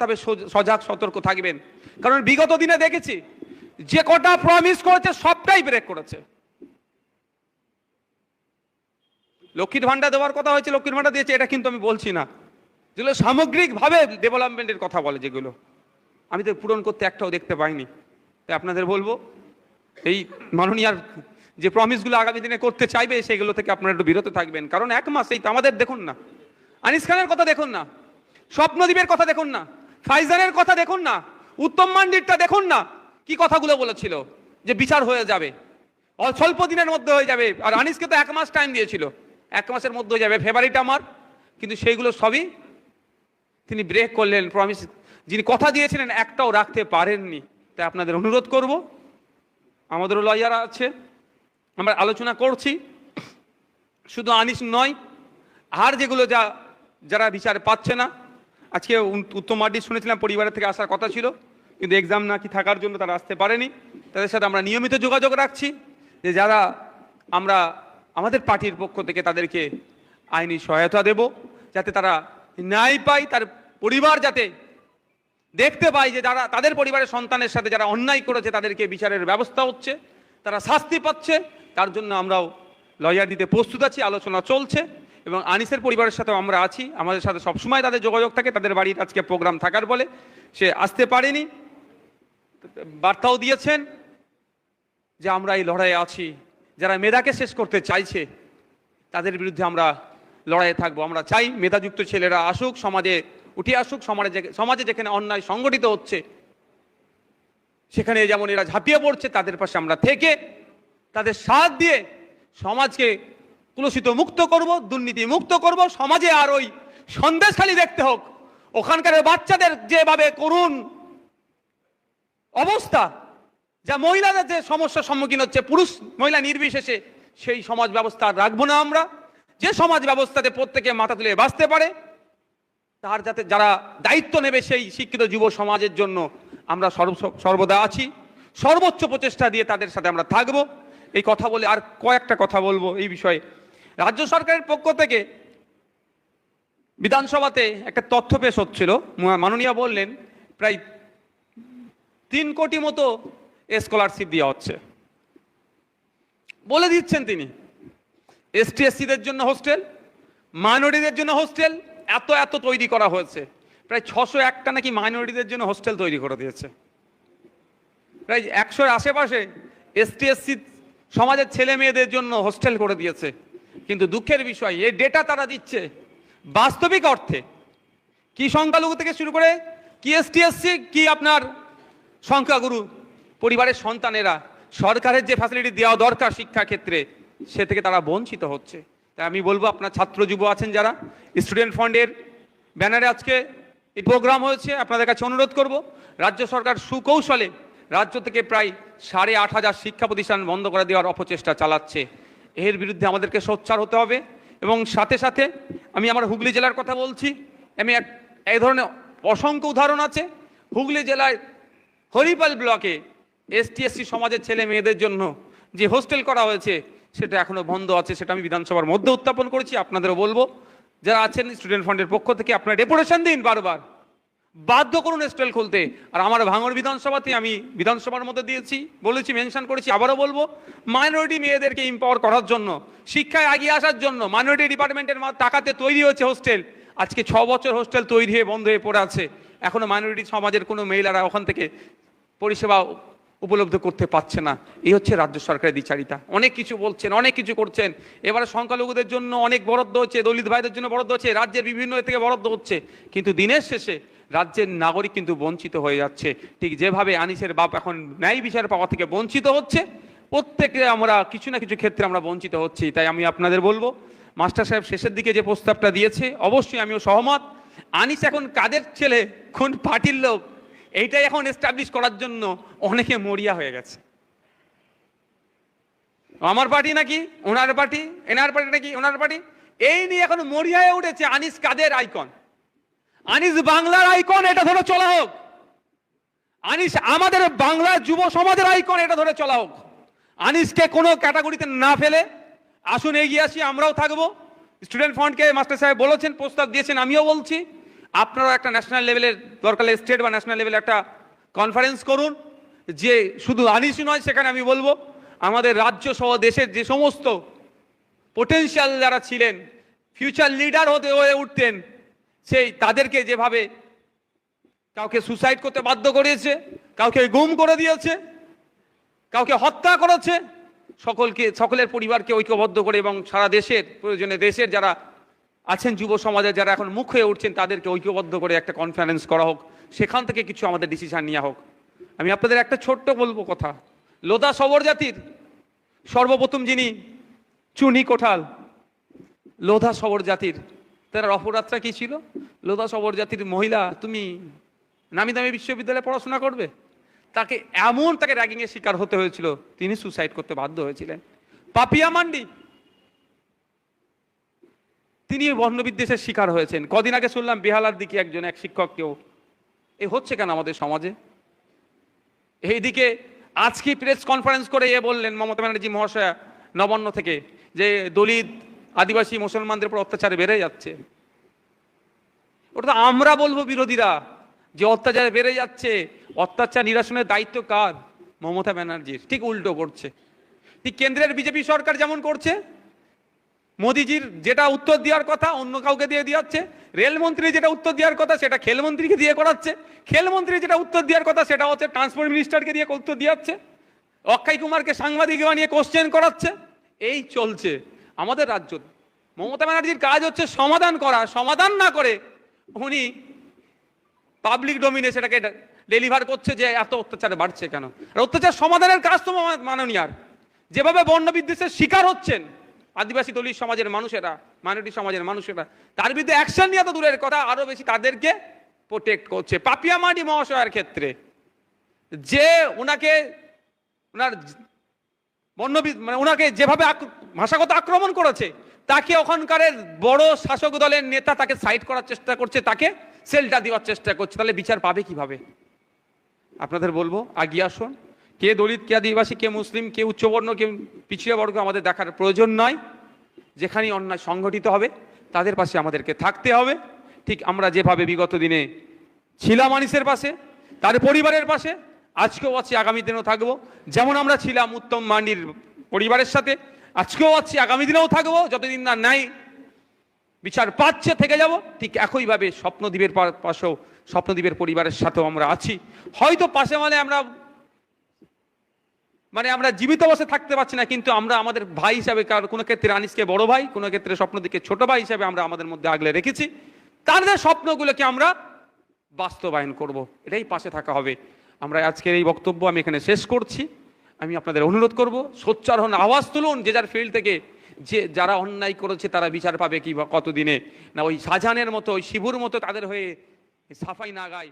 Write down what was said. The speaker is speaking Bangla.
তবে সজাগ, সতর্ক থাকবেন। কারণ বিগত দিনে দেখেছি, যে কটা প্রমিস করেছে, সবটাই ব্রেক করেছে। লক্ষ্মীর ভান্ডার দেওয়ার কথা হয়েছে, লক্ষ্মীর ভান্ডার দিয়েছে, এটা কিন্তু আমি বলছি না। যেগুলো সামগ্রিকভাবে ডেভেলপমেন্টের কথা বলে যেগুলো। আমি তো পূরণ করতে একটাও দেখতে পাইনি। তাই আপনাদের বলব, এই মাননীয়ার যে প্রমিসগুলো আগামী দিনে করতে চাইবে, সেগুলো থেকে আপনারা একটু বিরত থাকবেন। কারণ এক মাস, এই তো আমাদের দেখুন না। আনিস খানের কথা দেখুন না। স্বপ্নদ্বীপের কথা দেখুন না। ফাইজানের কথা দেখুন না, উত্তম মান্ডিরটা দেখুন না, কি কথাগুলো বলেছিল যে বিচার হয়ে যাবে। স্বল্প দিনের মধ্যে হয়ে যাবে, আর আনিসকে তো এক মাস টাইম দিয়েছিল। এক মাসের মধ্যে হয়ে যাবে ফেভারিট আমার, কিন্তু সেইগুলো সবই তিনি ব্রেক করলেন প্রমিস যিনি কথা দিয়েছিলেন একটাও রাখতে পারেননি। তাই আপনাদের অনুরোধ করব, আমাদেরও লয়াররা আছে, আমরা আলোচনা করছি। শুধু আনিস নয়, আর যেগুলো যা, যারা বিচার পাচ্ছে না আজকে উত্তম মার্ডি শুনেছিলাম পরিবারের থেকে আসার কথা ছিল, কিন্তু এক্সাম নাকি থাকার জন্য তারা আসতে পারেনি। তাদের সাথে আমরা নিয়মিত যোগাযোগ রাখছি যে যারা আমরা, আমাদের পার্টির পক্ষ থেকে তাদেরকে আইনি সহায়তা দেব, যাতে তারা ন্যায় পায়, তার পরিবার যাতে দেখতে পায় যে যারা, তাদের পরিবারের সন্তানের সাথে যারা অন্যায় করেছে, তাদেরকে বিচারের ব্যবস্থা হচ্ছে, তারা শাস্তি পাচ্ছে, তার জন্য আমরাও লয়ার দিতে প্রস্তুত আছি, আলোচনা চলছে। এবং আনিসের পরিবারের সাথেও আমরা আছি। আমাদের সাথে সবসময় তাদের যোগাযোগ থাকে, তাদের বাড়ির আজকে প্রোগ্রাম থাকার বলে। সে আসতে পারেনি। বার্তাও দিয়েছেন যে আমরা এই লড়াইয়ে আছি। যারা মেধাকে শেষ করতে চাইছে, তাদের বিরুদ্ধে আমরা লড়াইয়ে থাকব। আমরা চাই মেধাযুক্ত ছেলেরা আসুক, সমাজে উঠে আসুক, সমাজে সমাজে যেখানে অন্যায় সংগঠিত হচ্ছে, সেখানে যেমন এরা ঝাঁপিয়ে পড়ছে, তাদের পাশে আমরা থেকে তাদের সাথ দিয়ে সমাজকে কুলসিত মুক্ত করব, দুর্নীতি মুক্ত করব, সমাজে আর ওই সন্দেশখালি দেখতে হোক। ওখানকার বাচ্চাদের যেভাবে করুন অবস্থা, যা মহিলাদের যে সমস্যার সম্মুখীন হচ্ছে, পুরুষ মহিলা নির্বিশেষে সেই সমাজ ব্যবস্থা রাখব না আমরা। যে সমাজ ব্যবস্থাতে প্রত্যেকে মাথা তুলে বাঁচতে পারে, তার যাতে যারা দায়িত্ব নেবে সেই শিক্ষিত যুব সমাজের জন্য আমরা সর্ব- সর্বদা আছি। সর্বোচ্চ প্রচেষ্টা দিয়ে তাদের সাথে আমরা থাকব। এই কথা বলে আর কয়েকটা কথা বলব এই বিষয়ে। রাজ্য সরকারের পক্ষ থেকে বিধানসভাতে একটা তথ্য পেশ হচ্ছিল। মাননীয় বললেন, প্রায় তিন কোটি মতো স্কলারশিপ দেওয়া হচ্ছে। বলে দিচ্ছেন তিনি এসটি এসসিদের জন্য হোস্টেল মাইনরিটিদের জন্য হোস্টেল এত এত তৈরি করা হয়েছে। প্রায় ছশো একটা নাকি মাইনরিটিদের জন্য হোস্টেল তৈরি করে দিয়েছে। প্রায় একশোর আশেপাশে এসটি এসসি সমাজের ছেলে মেয়েদের জন্য হোস্টেল করে দিয়েছে। কিন্তু দুঃখের বিষয়, এই ডেটা তারা দিচ্ছে বাস্তবিক অর্থে। কি সংখ্যালঘু থেকে শুরু করে কি এসটি এসসি কি আপনার সংখ্যাগুরু পরিবারের সন্তানেরা, সরকারের যে ফ্যাসিলিটি দেওয়া দরকার শিক্ষা ক্ষেত্রে সে থেকে তারা বঞ্চিত হচ্ছে। তাই আমি বলব, আপনার ছাত্র যুব আছেন যারা স্টুডেন্ট ফান্ডের ব্যানারে আজকে এই প্রোগ্রাম হয়েছে, আপনাদের কাছে অনুরোধ করব, রাজ্য সরকার সুকৌশলে রাজ্য থেকে প্রায় সাড়ে আট হাজার শিক্ষা প্রতিষ্ঠান বন্ধ করে দেওয়ার অপচেষ্টা চালাচ্ছে। এর বিরুদ্ধে আমাদেরকে সোচ্চার হতে হবে। এবং সাথে সাথে আমি আমার হুগলি জেলার কথা বলছি, আমি এক, এই ধরনের অসংখ্য উদাহরণ আছে। হুগলি জেলায় হরিপাল ব্লকে এসটি এসসি সমাজের ছেলে মেয়েদের জন্য যে হোস্টেল করা হয়েছে, সেটা এখনও বন্ধ আছে, সেটা আমি বিধানসভার মধ্যে উত্থাপন করেছি, আপনাদেরও বলব। যারা আছেন স্টুডেন্ট ফান্ডের পক্ষ থেকে, আপনারা ডেপুটেশন দিন বারবার। বাধ্য করুন হোস্টেল খুলতে। আর আমার ভাঙর বিধানসভাতে আমি বিধানসভার মধ্যে দিয়েছি, বলেছি, মেনশন করেছি, আবারও বলব মাইনরিটি মেয়েদেরকে ইম্পাওয়ার করার জন্য, শিক্ষায় এগিয়ে আসার জন্য মাইনরিটি ডিপার্টমেন্টের টাকাতে তৈরি হয়েছে হোস্টেল আজকে ছ বছর হোস্টেল তৈরি হয়ে বন্ধ হয়ে পড়ে আছে। এখনও মাইনরিটি সমাজের কোনো মহিলারা ওখান থেকে পরিষেবা উপলব্ধ করতে পারছে না। এই হচ্ছে রাজ্য সরকারের দ্বিচারিতা অনেক কিছু বলছেন, অনেক কিছু করছেন। এবারে সংখ্যালঘুদের জন্য অনেক বরাদ্দ হচ্ছে, দলিত ভাইদের জন্য বরাদ্দ হচ্ছে, রাজ্যের বিভিন্ন থেকে বরাদ্দ হচ্ছে। কিন্তু দিনের শেষে রাজ্যের নাগরিক কিন্তু বঞ্চিত হয়ে যাচ্ছে। ঠিক যেভাবে আনিসের বাপ এখন ন্যায় বিচার পাওয়া থেকে বঞ্চিত হচ্ছে, প্রত্যেকে আমরা কিছু না কিছু ক্ষেত্রে আমরা বঞ্চিত হচ্ছি, তাই আমি আপনাদের বলব। মাস্টার সাহেব শেষের দিকে যে প্রস্তাবটা দিয়েছে, অবশ্যই আমিও সহমত। আনিস এখন কাদের ছেলে, কোন পার্টির লোক, এইটাই এখন এস্টাবলিশ করার জন্য অনেকে মরিয়া হয়ে গেছে। আমার পার্টি নাকি? ওনার পার্টি? এনার পার্টি নাকি? ওনার পার্টি? এই নিয়ে এখন মরিয়া উঠেছে আনিস কাদের আইকন? আনিস, বাংলার আইকন এটা ধরে চলা হোক। আনিস, আমাদের বাংলার যুব সমাজের আইকন এটা ধরে চলা হোক। আনিসকে কোনো ক্যাটাগরিতে না ফেলে। আসুন, এগিয়ে আসি, আমরাও থাকব। স্টুডেন্ট ফান্ডকে মাস্টার সাহেব বলেছেন, প্রস্তাব দিয়েছেন, আমিও বলছি। আপনারাও একটা ন্যাশনাল লেভেলের দরকার স্টেট বা ন্যাশনাল লেভেলে একটা কনফারেন্স করুন। যে শুধু আনিসই নয়, সেখানে আমি বলব, আমাদের রাজ্য সহ দেশের যে সমস্ত পোটেনশিয়াল যারা ছিলেন ফিউচার লিডার হতে হয়ে উঠতেন সেই তাদেরকে যেভাবে কাউকে সুসাইড করতে বাধ্য করিয়েছে, কাউকে গুম করে দিয়েছে, কাউকে হত্যা করেছে, সকলকে, সকলের পরিবারকে ঐক্যবদ্ধ করে এবং সারা দেশের, প্রয়োজনে দেশের যারা আছেন যুব সমাজে যারা এখন মুখ হয়ে উঠছেন, তাদেরকে ঐক্যবদ্ধ করে একটা কনফারেন্স করা হোক, সেখান থেকে কিছু আমাদের ডিসিশন নেওয়া হোক। আমি আপনাদের একটা ছোট্ট বলব কথা। লোদা সবর জাতির, সর্বপ্রথম যিনি চুনি কোঠাল, লোধা সবর জাতির তার অপরাধটা কি ছিল? লোধা সবর জাতির মহিলা, তুমি নামি দামি বিশ্ববিদ্যালয়ে পড়াশোনা করবে? তাকে এমন তাকে র্যাগিংয়ের শিকার হতে হয়েছিল, তিনি সুসাইড করতে বাধ্য হয়েছিলেন। পাপিয়া মান্ডি! তিনি বর্ণবিদ্বেষের শিকার হয়েছেন। কদিন আগে শুনলাম বেহালার দিকে একজন এক শিক্ষককেও এ হচ্ছে কেন আমাদের সমাজে? এইদিকে আজকে প্রেস কনফারেন্স করে এ বললেন মমতা ব্যানার্জি মহাশয়া নবান্ন থেকে যে দলিত আদিবাসী মুসলমানদের উপর অত্যাচার বেড়ে যাচ্ছে। ওটা আমরা বলব বিরোধীরা, যে অত্যাচার বেড়ে যাচ্ছে। অত্যাচার নিরসনের দায়িত্ব কার? মমতা ব্যানার্জির। ঠিক উল্টো করছে। ঠিক কেন্দ্রের বিজেপি সরকার যেমন করছে, মোদিজির যেটা উত্তর দেওয়ার কথা অন্য কাউকে দিয়ে দিয়াচ্ছে রেলমন্ত্রী যেটা উত্তর দেওয়ার কথা সেটা খেলমন্ত্রীকে দিয়ে করাচ্ছে, খেলমন্ত্রী যেটা উত্তর দেওয়ার কথা সেটা হচ্ছে ট্রান্সপোর্ট মিনিস্টারকে দিয়ে উত্তর দিয়াচ্ছে অক্ষয় কুমারকে সাংবাদিক বানিয়ে কোশ্চেন করাচ্ছে, এই চলছে। আমাদের রাজ্য। মমতা ব্যানার্জির কাজ হচ্ছে সমাধান করা, সমাধান না করে উনি পাবলিক ডোমিনে সেটাকে ডেলিভার করছে যে এত অত্যাচার বাড়ছে কেন? আর অত্যাচার সমাধানের কাজ তো মা- মাননীয়। আর যেভাবে বর্ণ বিদ্বেষের শিকার হচ্ছেন আদিবাসী দলিত সমাজের মানুষেরা মাইনরিটি সমাজের মানুষেরা তার বিরুদ্ধে অ্যাকশন নিয়ে তো দূরের কথা, আরও বেশি তাদেরকে প্রোটেক্ট করছে। পাপিয়া মাটি মহাশয়ের ক্ষেত্রে যে ওনাকে ওনার বর্ণবিদ মানে ওনাকে যেভাবে ভাষাগত আক্রমণ করেছে, তাকে ওখানকার বড় শাসক দলের নেতা তাকে সাইড করার চেষ্টা করছে, তাকে সেলটা দেওয়ার চেষ্টা করছে, তাহলে বিচার পাবে কীভাবে? আপনাদের বলব, আগিয়ে আসুন। কে দলিত, কে আদিবাসী, কে মুসলিম, কে উচ্চবর্ণ, কে পিছিয়ে বর্গ, আমাদের দেখার প্রয়োজন নয় যেখানেই অন্যায় সংগঠিত হবে, তাদের পাশে আমাদেরকে থাকতে হবে। ঠিক আমরা যেভাবে বিগত দিনে ছিলাম মানুষের পাশে, তার পরিবারের পাশে আজকেও আছি, আগামী দিনেও থাকব। যেমন আমরা ছিলাম উত্তম মান্ডির পরিবারের সাথে, আজকেও আছি, আগামী দিনেও থাকব, যতদিন না নাই, বিচার পাচ্ছে, থেকে যাব। ঠিক একইভাবে স্বপ্নদ্বীপের পাশেও স্বপ্নদ্বীপের পরিবারের সাথেও আমরা আছি। হয়তো পাশে মানে আমরা মানে আমরা জীবিত অবস্থায় থাকতে পারছি না, কিন্তু আমরা আমাদের ভাই হিসাবে কার, কোনো ক্ষেত্রে আনিসকে বড় ভাই, কোনো ক্ষেত্রে স্বপ্নদিকে ছোট ভাই হিসাবে আমরা আমাদের মধ্যে আগলে রেখেছি। তাদের স্বপ্নগুলোকে আমরা বাস্তবায়ন করব। এটাই পাশে থাকা হবে। আমরা আজকের এই বক্তব্য আমি এখানে শেষ করছি। আমি আপনাদের অনুরোধ করব সোচ্চার আওয়াজ তুলুন যে যার ফিল্ড থেকে যে যারা অন্যায় করেছে তারা বিচার পাবে কি কতদিনে। না, ওই সাজানের মতো, ওই শিবুর মতো তাদের হয়ে সাফাই না গায়।